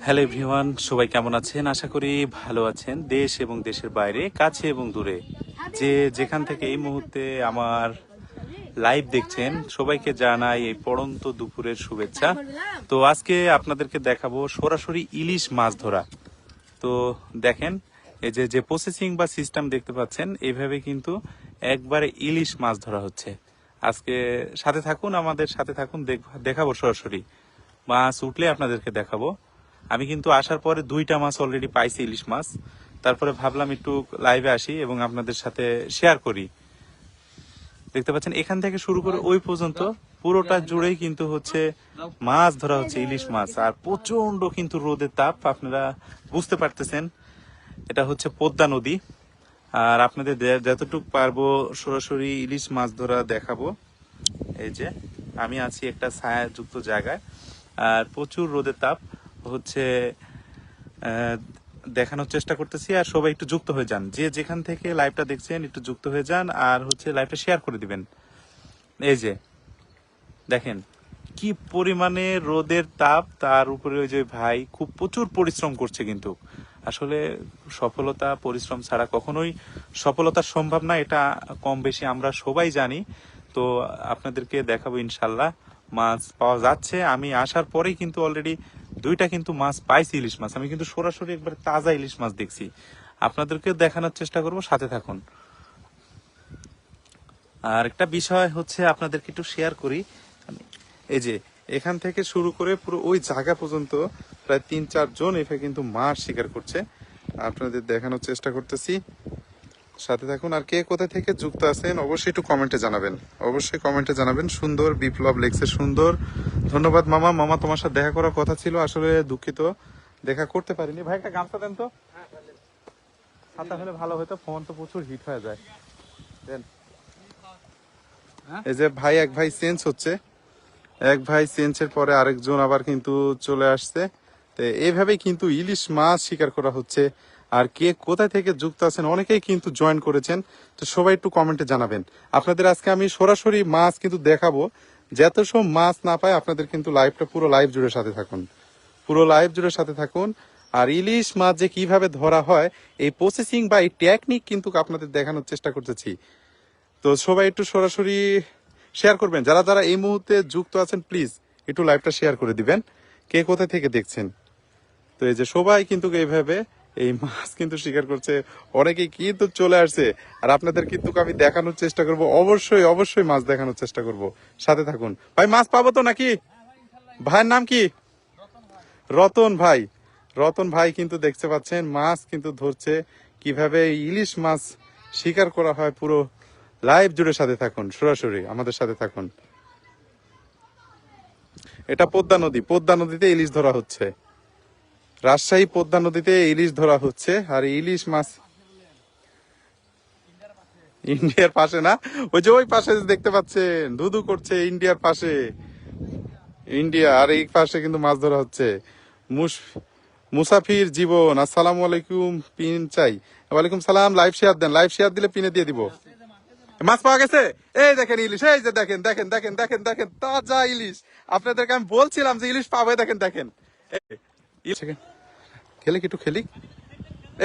Hello everyone সবাই কেমন আছেন? আশা করি ভালো আছেন। দেশ এবং দেশের বাইরে, কাছে এবং দূরে। যে যেখান থেকে এই মুহূর্তে আমার লাইভ দেখছেন, সবাইকে জানাই এই পড়ন্ত দুপুরের শুভেচ্ছা। তো আজকে আপনাদেরকে দেখাবো সরাসরি ইলিশ মাছ ধরা। তো দেখেন, এই যে যে প্রসেসিং বা সিস্টেম দেখতে পাচ্ছেন এইভাবে কিন্তু একবারে ইলিশ মাছ ধরা হচ্ছে। আজকে সাথে থাকুন, আমাদের সাথে থাকুন, দেখ- দেখাবো সরাসরি। মাছ উঠলে আপনাদেরকে দেখাবো। আমি কিন্তু আসার পরে দুইটা মাছ অলরেডি পাইছি ইলিশ মাছ। তারপরে ভাবলাম একটু লাইভে আসি এবং আপনাদের সাথে শেয়ার করি। দেখতে পাচ্ছেন, এখান থেকে শুরু করে ওই পর্যন্ত পুরোটা জুড়েই কিন্তু হচ্ছে মাছ ধরা হচ্ছে, ইলিশ মাছ। আর প্রচণ্ড কিন্তু রোদের তাপ, আপনারা বুঝতে পারতেছেন, এটা হচ্ছে পদ্মা নদী। আর আপনাদের যতটুকু পারব সরাসরি ইলিশ মাছ ধরা দেখাবো। এই যে, আমি আছি একটা ছায়াযুক্ত জায়গায়। আর প্রচুর রোদের তাপ। হচ্ছে দেখানোর চেষ্টা করতেছি আর সবাই একটু যুক্ত হয়ে যান। যে যেখান থেকে লাইভটা দেখছেন, একটু যুক্ত হয়ে যান আর হচ্ছে লাইভটা শেয়ার করে দিবেন। এই যে, দেখেন, কি পরিমাণে রোদের তাপ, তার উপরে ওই যে ভাই খুব প্রচুর পরিশ্রম করছে কিন্তু। আসলে সফলতা, পরিশ্রম ছাড়া কখনোই সফলতা সম্ভব না, এটা কম বেশি আমরা সবাই জানি। তো আপনাদেরকে দেখাবো ইনশাল্লাহ, মাছ পাওয়া যাচ্ছে। আমি আসার পরেই কিন্তু অলরেডি দুইটা কিন্তু মাছ পাইছি ইলিশ মাছ। আমি কিন্তু সরাসরি একবার তাজা ইলিশ মাছ দেখছি। আপনাদেরকে দেখানোর চেষ্টা করব, সাথে থাকুন। আর একটা বিষয় হচ্ছে আপনাদেরকে একটু শেয়ার করি। এই যে, এখান থেকে শুরু করে পুরো ওই জায়গা পর্যন্ত প্রায় তিন চার জন এখানে কিন্তু মাছ শিকার করছে। আপনাদের দেখানোর চেষ্টা করতেছি। সাথে থাকুন। আর কে কোথা থেকে যুক্ত আছেন, অবশ্যই একটু কমেন্টে জানাবেন। অবশ্যই কমেন্টে জানাবেন। সুন্দর বিপ্লব লেগছে, সুন্দর। ধন্যবাদ মামা। মামা, তোমার সাথে দেখা করার কথা ছিল, আসলে দুঃখিত। দেখা করতে পারিনি। ভাই, একটা গামছা দেন তো। ছাতা হলে ভালো হতো, ফোন তো প্রচুর হিট হয়ে যায়। দেন। এই যে ভাই, এক ভাই চেঞ্জ হচ্ছে। এক ভাই চেঞ্জের পরে আরেকজন আবার কিন্তু চলে আসছে। তো এইভাবেই কিন্তু ইলিশ মাছ শিকার করা হচ্ছে। আর কে কোথায় থেকে যুক্ত আছেন অনেকেই কিন্তু জয়েন করেছেন। তো সবাই একটু কমেন্টে জানাবেন। আপনাদের আজকে আমি সরাসরি মাছ কিন্তু দেখাবো। যত সব মাছ না পায় আপনাদের কিন্তু লাইভটা পুরো লাইভ জুড়ে সাথে থাকুন। পুরো লাইভ জুড়ে সাথে থাকুন। আর ইলিশ মাছ যে কীভাবে ধরা হয়, এই প্রসেসিং বা এই টেকনিক কিন্তু আপনাদের দেখানোর চেষ্টা করতেছি। তো সবাই একটু সরাসরি শেয়ার করবেন। যারা যারা এই মুহূর্তে যুক্ত আছেন প্লিজ একটু লাইভটা শেয়ার করে দিবেন। কে কোথা থেকে দেখছেন? তো এই যে সবাই কিন্তু এইভাবে এই মাছ কিন্তু শিকার করছে। অনেকে কিন্তু চলে আসছে। আর আপনাদের কিন্তু আমি দেখানোর চেষ্টা করব। অবশ্যই অবশ্যই মাছ দেখানোর চেষ্টা করব। সাথে থাকুন। ভাই, মাছ পাবো তো নাকি? ভাইয়ের নাম কি? রতন ভাই। রতন ভাই কিন্তু দেখতে পাচ্ছেন, মাছ কিন্তু ধরছে। কীভাবে ইলিশ মাছ শিকার করা হয় পুরো লাইভ জুড়ে সাথে থাকুন। সরাসরি আমাদের সাথে থাকুন। এটা পদ্মা নদী। পদ্মা নদীতে ইলিশ ধরা হচ্ছে। রাজশাহী পদ্মা নদীতে ইলিশ ধরা হচ্ছে, আর ইলিশ মাছ ইন্ডিয়ার পাশে না? ওই যে ওই পাশে দেখতে পাচ্ছেন ধুধু করছে ইন্ডিয়ার পাশে। ইন্ডিয়া, আর এই পাশে কিন্তু মাছ ধরা হচ্ছে। মুসাফির জীবন, আসসালামু আলাইকুম, পিন চাই। ওয়ালাইকুম সালাম, লাইভ শেয়ার দেন, লাইভ শেয়ার দিলে পিনে দিয়ে দিব। মাছ পাওয়া গেছে? এই দেখেন ইলিশ, এই যে দেখেন দেখেন দেখেন দেখেন দেখেন, তাজা ইলিশ। আপনাদেরকে আমি বলছিলাম যে ইলিশ পাবে, দেখেন দেখেন। খেলে একটু খেলি?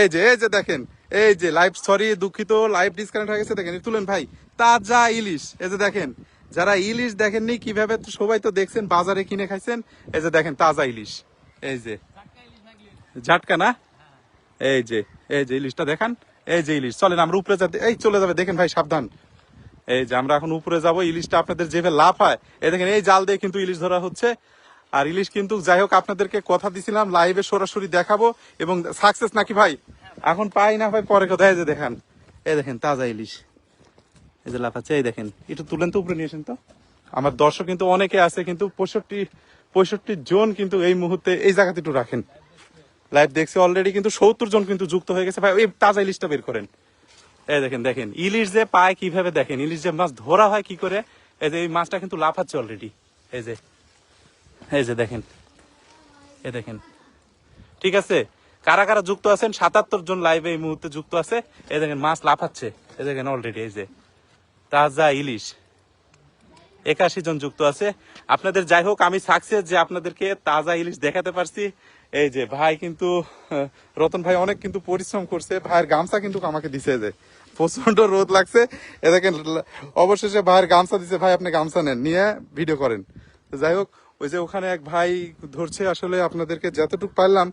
এই যে এই যে দেখেন, এই যে লাইভ সরি দুঃখিত লাইভ ডিসকানেক্ট হয়ে গেছে, দেখেন তুলেন ভাই, তাজা ইলিশ, এই যে দেখেন, যারা ইলিশ দেখেননি, কীভাবে সবাই তো দেখছেন, বাজারে কিনে খাইছেন, এই যে দেখেন, তাজা ইলিশ, এই যে। ঝাটকা না? এই যে এই যে ইলিশটা দেখান, এই যে ইলিশ, চলেন আমরা উপরে যাতে, এই চলে যাবে, দেখেন ভাই, সাবধান। এই যে আমরা এখন উপরে যাব, ইলিশটা আপনাদের যেভাবে লাভ হয় এই দেখেন, এই জাল দিয়ে কিন্তু ইলিশ ধরা হচ্ছে আর ইলিশ কিন্তু যাই হোক আপনাদেরকে কথা দিছিলাম লাইভে সরাসরি দেখাবো এবং সাকসেস নাকি ভাই? এখন পাই না ভাই, পরে কথা। এই যে দেখেন, এই দেখেন তাজা ইলিশ। এই যে লাফাচ্ছে, এই দেখেন। একটু তুলেন তো উপরে নিয়েছেন তো। আমার দর্শক কিন্তু অনেকে আছে, কিন্তু পঁয়ষট্টি পঁয়ষট্টি জন কিন্তু এই মুহূর্তে এই জায়গাতে একটু রাখেন। লাইভ দেখছি অলরেডি কিন্তু সত্তর জন কিন্তু যুক্ত হয়ে গেছে। ভাই এই তাজা ইলিশটা বের করেন। এই দেখেন দেখেন। ইলিশ যে পায় কীভাবে দেখেন? ইলিশ যে মাছ ধরা হয় কি করে? এই যে এই মাছটা কিন্তু লাফাচ্ছে অলরেডি এই যে এই যে দেখেন। এই দেখেন। ঠিক আছে? কারা কারা যুক্ত আছেন? সাতাত্তর জন লাইভে এই মুহূর্তে যুক্ত আছে। এই দেখেন, মাছ লাফাচ্ছে। এই দেখেন অলরেডি এই যে। তাজা ইলিশ। একাশি জন যুক্ত আছে। আপনাদের যাই হোক, আমি সাকসেস যে আপনাদেরকে তাজা ইলিশ দেখাতে পারছি। এই যে, ভাই কিন্তু, রতন ভাই অনেক কিন্তু পরিশ্রম করছে। ভাইয়ের গামছা কিন্তু আমাকে দিছে যে প্রচণ্ড রোদ লাগছে। এ দেখেন, অবশেষে ভাইয়ের গামছা দিছে। ভাই, আপনি গামছা নেন, নিয়ে ভিডিও করেন। যাই হোক ওই যে ওখানে এক ভাই ধরছে, আসলে আপনাদেরকে যতটুকু পারলাম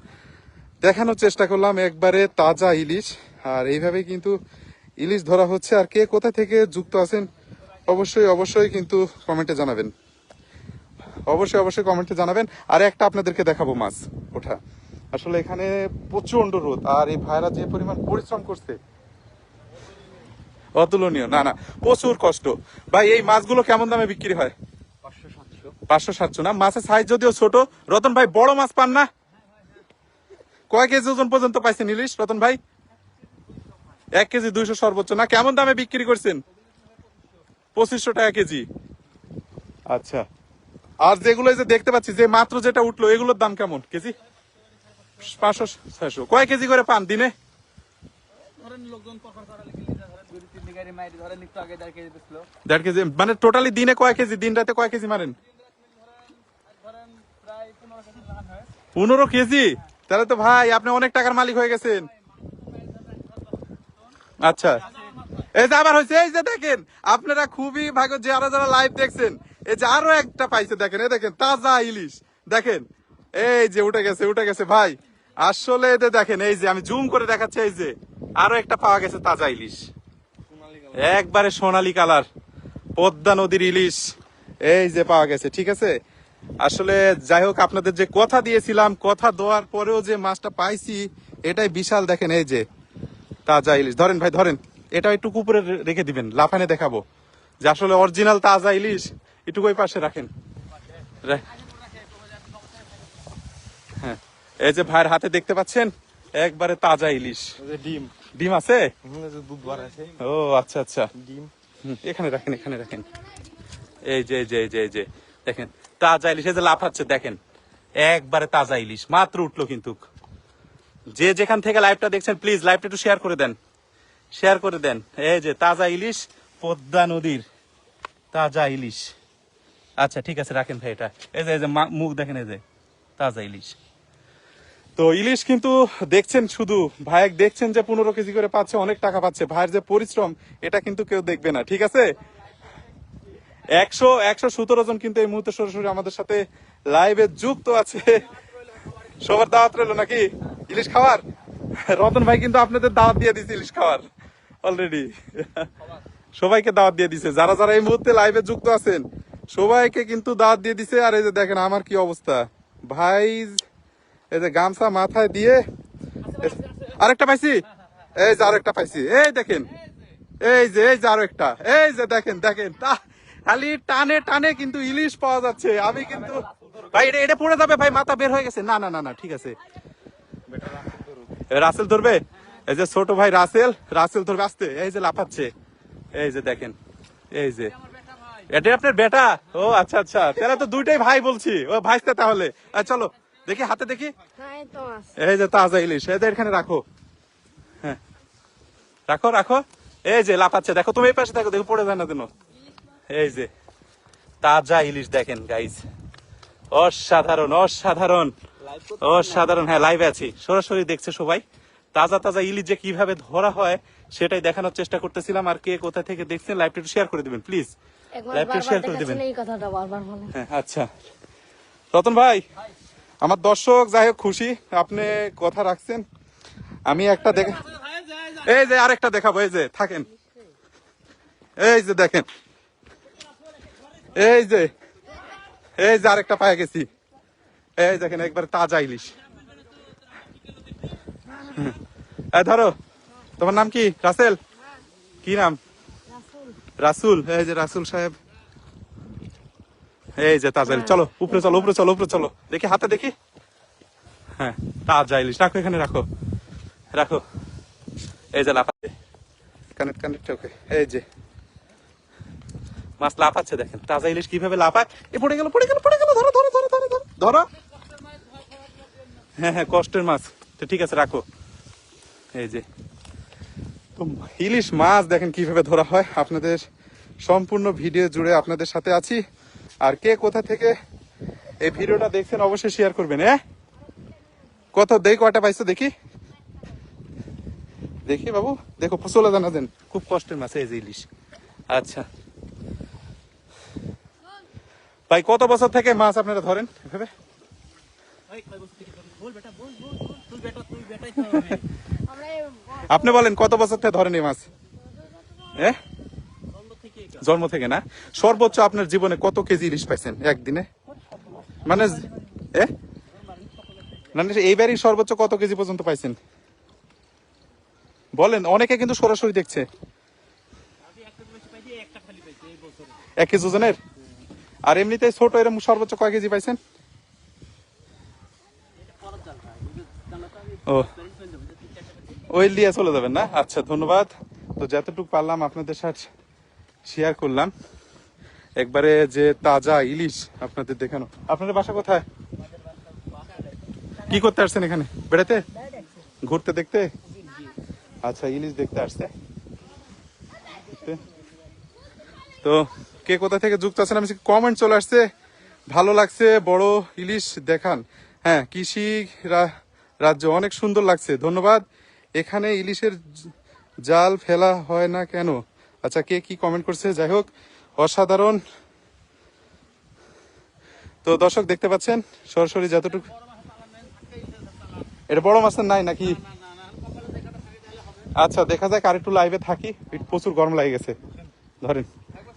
দেখানোর চেষ্টা করলাম, একবারে তাজা ইলিশ। আর এইভাবে কিন্তু ইলিশ ধরা হচ্ছে। আর কে কোথা থেকে যুক্ত আছেন, অবশ্যই অবশ্যই কিন্তু কমেন্টে জানাবেন। অবশ্যই অবশ্যই কমেন্টে জানাবেন। আর একটা আপনাদেরকে দেখাবো মাছ ওঠা। আসলে এখানে প্রচণ্ড রোদ, আর এই ভাইরা যে পরিমাণ পরিশ্রম করছে, অতুলনীয়। না না, প্রচুর কষ্ট। ভাই, এই মাছগুলো কেমন দামে বিক্রি হয়? পাঁচশো সাতশো না? মাছের সাইজ যদিও ছোট রতন ভাই বড় মাছ পান না? কয় কেজি ওজন পর্যন্ত পাইছেন ইলিশ রতন ভাই? এক কেজি দুইশো সর্বোচ্চ না? কেমন দামে বিক্রি করছেন? পঁচিশশো টাকা কেজি। আচ্ছা। আর যেগুলো যে দেখতে পাচ্ছি যে মাত্র যেটা উঠল এগুলোর দাম কেমন? কেজি? পাঁচশো ছয়শো। কয় কেজি করে পান দিনে? মানে টোটালি দিনে কয় কেজি দিন রাতে কয় কেজি মারেন ধরেন প্রায় পনেরো কেজি ধান হয় পনেরো কেজি? তাহলে তো ভাই, আপনি অনেক টাকার মালিক হয়ে গেছেন। আচ্ছা। এই যে আবার হয়েছে, এই যে দেখেন, আপনারা খুবই ভাগ্য যে আরও যারা লাইভ দেখছেন, এই যে আরও একটা পাইছে দেখেন, এই দেখেন, তাজা ইলিশ। দেখেন, এই যে উঠে গেছে উঠে গেছে, ভাই। আসলে এটা দেখেন, এই যে আমি জুম করে দেখাচ্ছি, এই যে আরও একটা পাওয়া গেছে তাজা ইলিশ। একবারে সোনালী কালার, পদ্মা নদীর ইলিশ, এই যে পাওয়া গেছে, ঠিক আছে? আসলে যাই হোক আপনাদের যে কথা দিয়েছিলাম কথা দেওয়ার পরেও যে মাছটা পাইছি এটাই বিশাল। দেখেন এই যে তাজা ইলিশ। ধরেন ভাই ধরেন এটা একটু উপরে রেখে দিবেন লাফানে দেখাবো। যে আসলে অরিজিনাল তাজা ইলিশ একটু ওই পাশে রাখেন। রে- হ্যাঁ এই যে ভাইয়ের হাতে দেখতে পাচ্ছেন একবারে তাজা ইলিশ। ডিম। ডিম আছে? ও আচ্ছা আচ্ছা। ডিম। এখানে রাখেন এখানে রাখেন। এই যে এই যে এই যে। দেখেন, তাজা ইলিশ, এই যে লাফাচ্ছে দেখেন, একবারে তাজা ইলিশ, মাত্র উঠল কিন্তু। যে যেখান থেকে লাইভটা দেখছেন প্লিজ লাইভটা একটু শেয়ার করে দেন। শেয়ার করে দেন। এই যে তাজা ইলিশ, পদ্মা নদীর তাজা ইলিশ। আচ্ছা ঠিক আছে, রাখেন ভাই এটা। এই যে এই যে মুখ দেখেন, এই যে, তাজা ইলিশ। তো ইলিশ কিন্তু দেখছেন শুধু ভাই দেখছেন যে পনেরো কেজি করে পাচ্ছে, অনেক টাকা পাচ্ছে। ভাইয়ের যে পরিশ্রম, এটা কিন্তু কেউ দেখবে না, ঠিক আছে? একশো একশো সতেরো জন কিন্তু এই মুহূর্তে সরাসরি আমাদের সাথে লাইভে যুক্ত আছে। সবার দাওয়াত রইল নাকি? ইলিশ খাওয়ার? রতন ভাই কিন্তু আপনাদের দাওয়াত দিয়ে দিচ্ছে ইলিশ খাওয়ার। অলরেডি সবাইকে দাওয়াত দিয়ে দিছে। যারা যারা এই মুহূর্তে লাইভে যুক্ত আছেন, সবাইকে কিন্তু দাওয়াত দিয়ে দিছে। আর এই যে দেখেন, আমার কি অবস্থা। ভাই, এই যে গামছা মাথায় দিয়ে আরেকটা পাইছি? এই যে আরেকটা পাইছি। এই দেখেন। এই যে এই যে আরও একটা। এই যে দেখেন দেখেন। তা- খালি টানে টানে কিন্তু ইলিশ পাওয়া যাচ্ছে। আমি কিন্তু ভাই এটা এটা পড়ে যাবে ভাই মাথা বের হয়ে গেছে। না না না না ঠিক আছে। রাসেল ধরবে? এই যে ছোট ভাই রাসেল রাসেল ধরবে আসতে। এই যে লাফাচ্ছে। এই যে দেখেন এই যে। এটা আপনার বেটা? ও আচ্ছা আচ্ছা। তাহলে তো দুইটাই ভাই বলছি। ও ভাইস্তে তাহলে। আচ্ছা, চলো দেখি হাতে দেখি। হ্যাঁ এই এই যে তাজা ইলিশ এই যে এখানে রাখো। হ্যাঁ। রাখো রাখো। এই যে লাফাচ্ছে। দেখো তুমি এই পাশে দেখো দেখো পড়ে যায় না যেন। এই যে তাজা ইলিশ দেখেন গাইজ অসাধারণ অসাধারণ অসাধারণ। হ্যাঁ লাইভে আছি। সরাসরি দেখছে সবাই। তাজা তাজা ইলিশ যে কীভাবে ধরা হয় সেটাই দেখানোর চেষ্টা করতেছিলাম। আর কে কোথা থেকে দেখছেন লাইভটা একটু শেয়ার করে দিবেন প্লিজ লাইভটা শেয়ার করে দিবেন। দেখাচ্ছেন এই কথাটা বারবার বলেন হ্যাঁ আচ্ছা। রতন ভাই আমার দর্শক যাই হোক খুশি। আপনি কথা রাখছেন। আমি একটা দেখ এই যে আরেকটা দেখাবো এই যে থাকেন। এই যে দেখেন। এই যে এই যে আরেকটা পায়ে গেছি। এই দেখেন, একবার তাজা ইলিশ। ধরো, তোমার নাম কি? রাসেল? কি নাম? রাসুল। এই যে রাসুল সাহেব। এই যে তাজা ইলিশ। চলো, উপরে চলো উপরে চলো উপরে চলো। দেখি, হাতে দেখি। হ্যাঁ তাজা ইলিশ। রাখো, এখানে রাখো। রাখো। এই যে লাফাচ্ছে কানেক্ট কানেক্ট ওকে এই যে। মাছ লাফাচ্ছে দেখেন। তাজা ইলিশ কীভাবে লাফায়? এ পড়ে গেল পড়ে গেল পড়ে গেল, ধরো ধরো ধরো ধরো ধরো ধরো। হ্যাঁ হ্যাঁ কষ্টের মাছ। তো ঠিক আছে, রাখো। এই যে। তো ইলিশ মাছ দেখেন কীভাবে ধরা হয়। আপনাদের সম্পূর্ণ ভিডিও জুড়ে আপনাদের সাথে আছি। আর কে কোথা থেকে এই ভিডিওটা দেখছেন অবশ্যই শেয়ার করবেন হ্যাঁ? কত দেখি কয়টা পাইছো দেখি? দেখি বাবু, দেখো, ফসলে জানা দেন। খুব কষ্টের মাছ এই যে ইলিশ। আচ্ছা। ভাই, কত বছর থেকে মাছ আপনারা ধরেন এভাবে? আপনি বলেন, কত বছর থেকে ধরেন এই মাছ? জন্ম থেকে না? সর্বোচ্চ আপনার জীবনে কত কেজি ইলিশ পাইছেন একদিনে? মানে মানে এইবারই সর্বোচ্চ কত কেজি পর্যন্ত পাইছেন? বলেন, অনেকে কিন্তু সরাসরি দেখছে। এক কেজি ওজনের? আর এমনিতে ছোট এরকম সর্বোচ্চ কয় কেজি পাইছেন? ও। ওই দিয়ে চলে যাবেন না? আচ্ছা ধন্যবাদ। তো যতটুকু পারলাম আপনাদের সাথে শেয়ার করলাম। একবারে যে তাজা ইলিশ আপনাদের দেখানো। আপনাদের বাসা কোথায়? কি করতে আসছেন এখানে? বেড়াতে? ঘুরতে দেখতে? আচ্ছা ইলিশ দেখতে আসছে। তো কে কোথা থেকে যুক্ত আছেন আমি কমেন্ট চলে আসছে। ভালো লাগছে, বড় ইলিশ দেখান। হ্যাঁ কৃষি রাজ্য অনেক সুন্দর লাগছে, ধন্যবাদ। এখানে ইলিশের জাল ফেলা হয় না কেন? আচ্ছা কে কি কমেন্ট করছে? যাই হোক, অসাধারণ। তো দর্শক দেখতে পাচ্ছেন, সরাসরি যতটুকু এটা বড় মাছের নাই নাকি? আচ্ছা দেখা যাক আর একটু লাইভে থাকি। প্রচুর গরম লাগে গেছে। ধরেন।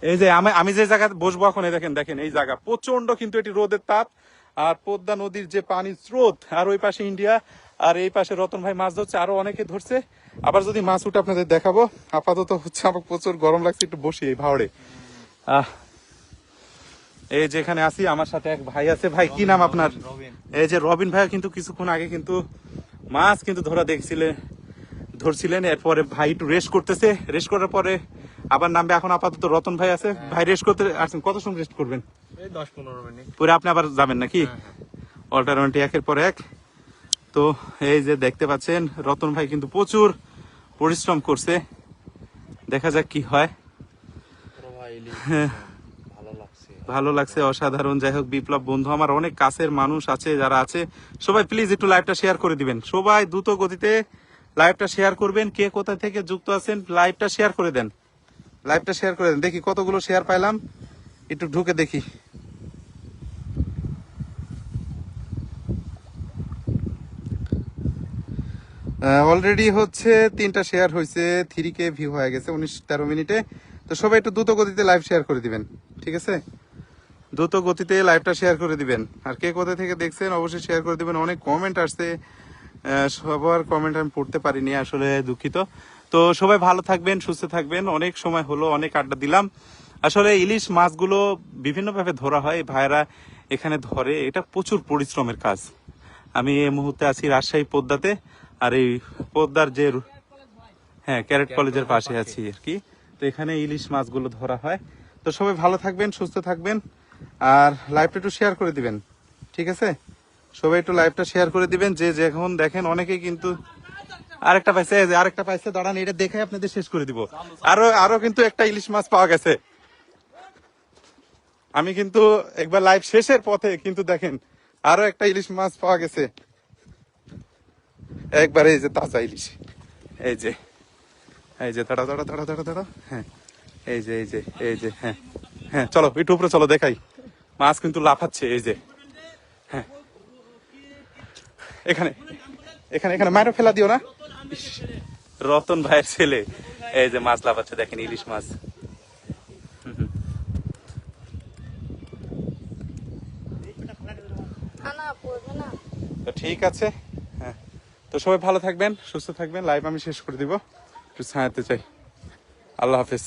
এই যে আমি আমি যে জায়গায় বসবো এখন এই দেখেন দেখেন এই জায়গা। প্রচণ্ড কিন্তু এটি রোদের তাপ আর পদ্মা নদীর যে পানি স্রোত আর ওই পাশে ইন্ডিয়া আর এই পাশে রতন ভাই মাছ ধরছে আরও অনেকে ধরছে। আবার যদি মাছ উঠে আপনাদের দেখাবো আপাতত হচ্ছে আমার প্রচুর গরম লাগছে একটু বসি এই ভাওড়ে। আহ এই যেখানে আছি আমার সাথে এক ভাই আছে। ভাই কি নাম আপনার? এই যে রবিন ভাই কিন্তু কিছুক্ষণ আগে কিন্তু মাছ কিন্তু ধরা দেখছিলে। ধরছিলেন এরপরে ভাই একটু রেস্ট করতেছে। রেস্ট করার পরে আবার নামবে। এখন আপাতত রতন ভাই আছে। ভাই রেস্ট করতে আসছেন। কত সময় রেস্ট করবেন? দশ পনেরো মিনিট। পরে আপনি আবার যাবেন নাকি? অল্টারনেটি একের পর এক। তো এই যে দেখতে পাচ্ছেন রতন ভাই কিন্তু প্রচুর পরিশ্রম করছে। দেখা যাক কি হয়। লাগছে। ভালো লাগছে অসাধারণ। যাই হোক বিপ্লব বন্ধু আমার অনেক কাছের মানুষ আছে যারা আছে। সবাই প্লিজ একটু লাইভটা শেয়ার করে দিবেন। সবাই দ্রুত গতিতে লাইভটা শেয়ার করবেন, কে কোথা থেকে যুক্ত আছেন লাইভটা শেয়ার করে দেন। লাইভটা শেয়ার করে দেন। দেখি কতগুলো শেয়ার পাইলাম। একটু ঢুকে দেখি। অলরেডি হচ্ছে তিনটা শেয়ার হয়েছে থ্রি কে ভিউ হয়ে গেছে, উনিশ তেরো মিনিটে। তো সবাই একটু দ্রুত গতিতে লাইভ শেয়ার করে দিবেন, ঠিক আছে? দ্রুত গতিতে লাইভটা শেয়ার করে দিবেন। আর কে কোথা থেকে দেখছেন, অবশ্যই শেয়ার করে দিবেন। অনেক কমেন্ট আসছে। সবার কমেন্ট আমি পড়তে পারিনি, আসলে দুঃখিত। তো সবাই ভালো থাকবেন, সুস্থ থাকবেন। অনেক সময় হলো, অনেক আড্ডা দিলাম। আসলে ইলিশ মাছগুলো বিভিন্নভাবে ধরা হয় ভাইরা এখানে ধরে। এটা প্রচুর পরিশ্রমের কাজ। আমি এই মুহূর্তে আছি রাজশাহী পদ্মাতে আর এই পদ্মার যে হ্যাঁ ক্যারেট কলেজের পাশে আছি আর কি। তো এখানে ইলিশ মাছগুলো ধরা হয়। তো সবাই ভালো থাকবেন, সুস্থ থাকবেন। আর লাইভটা একটু শেয়ার করে দিবেন। ঠিক আছে? সবাই একটু লাইভটা শেয়ার করে দিবেন। যে যখন দেখেন, অনেকেই কিন্তু আরেকটা পাইছে আরেকটা পাইছে, দাঁড়ান, এটা দেখে আপনাদের শেষ করে দিব। আরও আরও কিন্তু একটা ইলিশ মাছ পাওয়া গেছে। আমি কিন্তু একবার লাইভ শেষের পথে কিন্তু দেখেন, আরও একটা ইলিশ মাছ পাওয়া গেছে। একবার এই যে তাজা ইলিশ। এই যে এই যে দাঁড়া দাঁড়া দাঁড়া দাঁড়া দাঁড়া হ্যাঁ। এই যে এই যে এই যে হ্যাঁ হ্যাঁ চলো, একটু উপরে চলো, দেখাই। মাছ কিন্তু লাফাচ্ছে, এই যে। এখানে এখানে এখানে মায়েরও ফেলা দিও না। রতন ভাইয়ের ছেলে। এই যে মাছ লাফাচ্ছে দেখেন ইলিশ মাছ। খানা পড়বে না তো ঠিক আছে হ্যাঁ। তো সবাই ভালো থাকবেন সুস্থ থাকবেন। লাইভ আমি শেষ করে দিব। একটু ছায়াতে চাই। আল্লাহ হাফেজ।